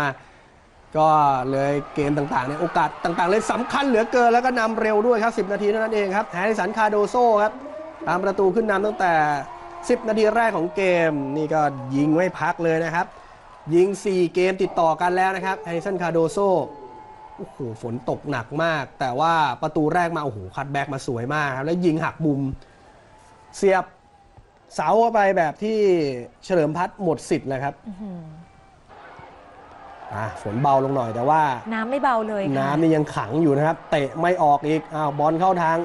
มาก ก็เลยเกมต่างๆเนี่ยโอกาสต่างๆ เลยสำคัญเหลือเกินแล้วก็นำเร็วด้วยครับ 10 นาทีเท่านั้นเองครับแฮร์ริสันคาโดโซครับตามประตูขึ้นนำตั้งแต่ 10 นาทีแรกของเกม นี่ก็ยิงไม่พักเลยนะครับ ยิง 4 เกมติดต่อกันแล้วนะครับแฮร์ริสันคาโดโซโอ้โหฝนตกหนักมาก แต่ว่าประตูแรกมาโอ้โหคัดแบ็กมาสวยมากครับแล้วยิงหักมุมเสียบเสาเข้าไปแบบที่เฉลิมพัฒน์หมดสิทธิ์เลยครับ อะฝนเบาลงหน่อยแต่ว่า น้ำไม่เบาเลยค่ะน้ำนี่ยังขังอยู่นะครับ เตะไม่ออกอีกอ้าวบอลเข้าทาง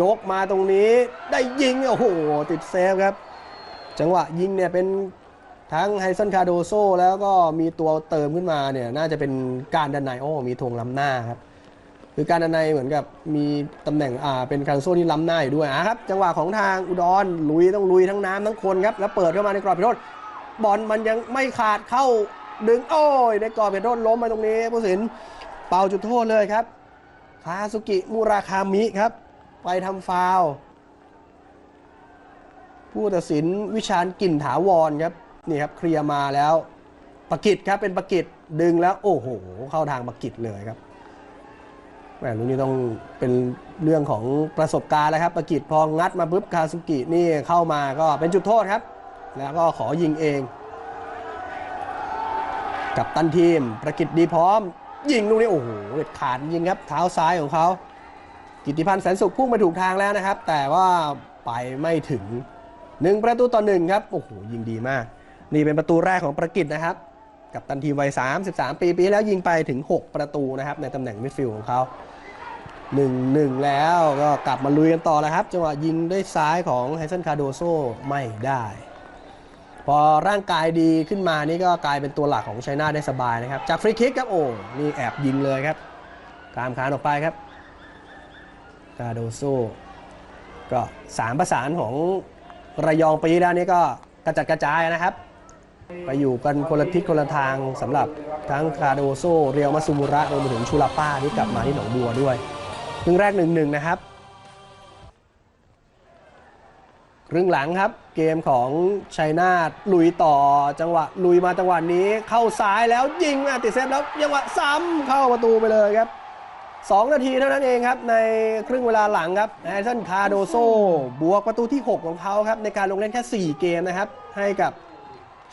ยกมาตรงนี้ ได้ยิงโอ้โหติดเซฟครับ จังหวะยิงเนี่ยเป็นทั้งไฮซันคาโดโซแล้วก็มีตัวเติมขึ้นมาเนี่ยน่าจะเป็นการดันไนโอมีธงล้ำหน้าครับคือการดันไนเหมือนกับมีตำแหน่งอ่าเป็นการโซที่ล้ำหน้าอยู่ด้วยอะครับ จังหวะของทางอุดรลุยต้องลุยทั้งน้ำทั้งคนครับแล้วเปิดเข้ามาในกรอบพิโรธบอลมันยังไม่ขาดเข้า ดึงโอ้ยในกรอบพิโรธล้มไปตรงนี้ผู้สินเป่าจุดโทษเลยครับคาสุกิมุราคามิครับ ไปทำฟาวผู้ตัดสินวิชาญกลิ่นถาวรครับนี่ครับเคลียร์มาแล้วประกิตครับเป็นประกิตดึงแล้วโอ้โห เข้าทางประกิตเลยครับแหมลูกนี้ต้องเป็นเรื่องของประสบการณ์แล้วครับประกิตพองัดมาปุ๊บคาสุกินี่เข้ามาก็เป็นจุดโทษครับ แล้วก็ขอยิงเอง กับตันทีมประกิตดีพร้อม ยิงลูกนี้โอ้โหเด็ดขาดจริงครับเท้าซ้ายของเขา กิติพันธ์แสนสุขพุ่งไปถูกทางแล้วนะครับ แต่ว่าไปไม่ถึงหนึ่งประตูต่อหนึ่งครับโอ้โหยิงดีมาก นี่เป็นประตูแรกของประกิตนะครับ กับตันทีมวัย 33 ปีปีปีแล้วยิงไปถึง 6 ประตูนะครับในตำแหน่งมิดฟิลด์ของเขา1-1แล้วก็กลับมาลุยกันต่อแล้วครับ จังหวะยิงด้วยซ้ายของไฮเซนคาโดโซไม่ได้ พอร่างกายดีขึ้นมานี่ก็กลายเป็นตัวหลักของไชน่าได้สบายนะครับ จากฟรีคิกครับโอ้นี่แอบยิงเลยครับตามคานออกไปครับคาโดโซก็สามประสานของระยองปีที่แล้วนี่ก็กระจัดกระจายนะครับไปอยู่กันคนละทิศคนละทางสำหรับทั้งคาโดโซเรียวมาซูมุระรวมไปถึงชูลาป้าที่กลับมาที่หนองบัวด้วยครึ่งแรกหนึ่งหนึ่งนะครับ ครึ่งหลังครับ เกมของชัยนาทลุยต่อจังหวะลุยมาจังหวะนี้เข้าซ้ายแล้วยิงอะติดเซฟแล้วจังหวะซ้ำเข้าประตูไปเลยครับ 2 นาทีเท่านั้นเองครับ ในครึ่งเวลาหลังครับแอซันคาโดโซบวกประตูที่ 6 ของเขาครับ ในการลงเล่นแค่ 4 เกมนะครับ ให้กับ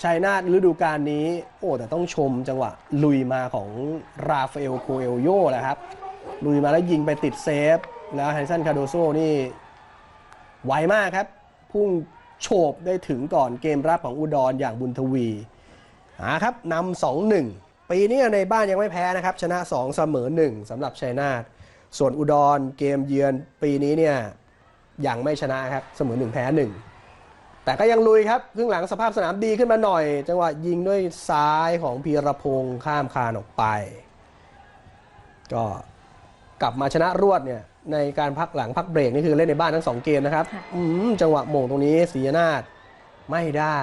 ชัยนาทฤดูกาลนี้ โอ้แต่ต้องชมจังหวะลุยมาของราฟาเอลโคเอลโยแหละครับลุยมาแล้วยิงไปติดเซฟ แล้วไฮซันคาโดโซนี่ไวมากครับ พุ่งโฉบได้ถึงก่อนเกมรับของอุดรอย่างบุญทวีหาครับนำสองหนึ่งปีนี้ในบ้านยังไม่แพ้นะครับ ชนะ 2 เสมอ 1สำหรับชัยนาทส่วนอุดรเกมเยือนปีนี้เนี่ยยังไม่ชนะครับเสมอ 1 แพ้ 1 แต่ก็ยังลุยครับครึ่งหลังสภาพสนามดีขึ้นมาหน่อย จังหวะยิงด้วยซ้ายของพีรพงษ์ข้ามคานออกไป ก็กลับมาชนะรวดเนี่ย ในการพักหลังพักเบรกนี่คือเล่นในบ้านทั้งสองเกมนะครับค่ะ อืมจังหวะโหม่งตรงนี้ศรีนาฏไม่ได้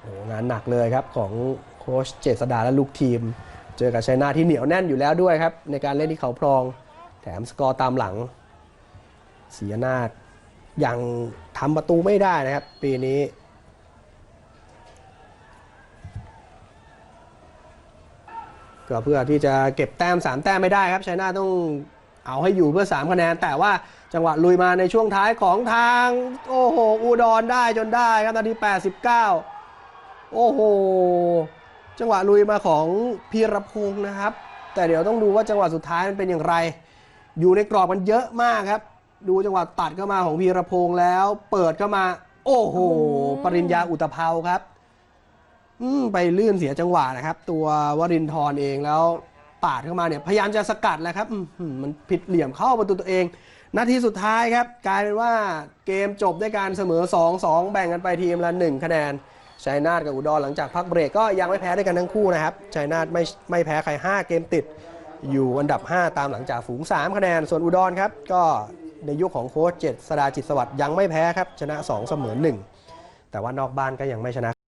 โหงานหนักเลยครับของโค้ชเจษดาและลูกทีม เจอกับชัยนาทที่เหนียวแน่นอยู่แล้วด้วยครับ ในการเล่นที่เขาพรอง แถมสกอร์ตามหลังศรีนาฏยังทำประตูไม่ได้นะครับ ปีนี้ ก็เพื่อที่จะเก็บแต้ม3แต้มไม่ได้ครับชัยนาทต้องเอาให้อยู่เพื่อ 3 คะแนน แต่ว่าจังหวะลุยมาในช่วงท้ายของทาง โอ้โห อุดรได้จนได้ครับนาที 89 โอ้โห จังหวะลุยมาของพีรพงศ์นะครับ แต่เดี๋ยวต้องดูว่าจังหวะสุดท้ายมันเป็นอย่างไร อยู่ในกรอบมันเยอะมากครับ ดูจังหวะตัดเข้ามาของพีรพงศ์แล้ว เปิดเข้ามา โอ้โห ปริญญาอุตภเปาครับ อืมไปลื่นเสียจังหวะนะครับ ตัววรินทร์เองแล้วปาดเข้ามาเนี่ยพยายามจะสกัดแหละครับมันผิดเหลี่ยมเข้าประตูตัวเอง นาทีสุดท้ายครับ กลายเป็นว่าเกมจบด้วยการเสมอ 2-2 แบ่งกันไปทีมละ 1 คะแนนชัยนาทกับอุดรหลังจากพักเบรกก็ยังไม่แพ้ด้วยกันทั้งคู่นะครับชัยนาทไม่ไม่แพ้ใคร 5 เกมติด อยู่อันดับ 5 ตามหลังจากฝูง 3 คะแนน ส่วนอุดรครับ ก็ในยุคของโค้ชเจษดาจิตสวัสดิ์ยังไม่แพ้ครับ ชนะ 2 เสมอ 1 แต่ว่านอกบ้านก็ยังไม่ชนะ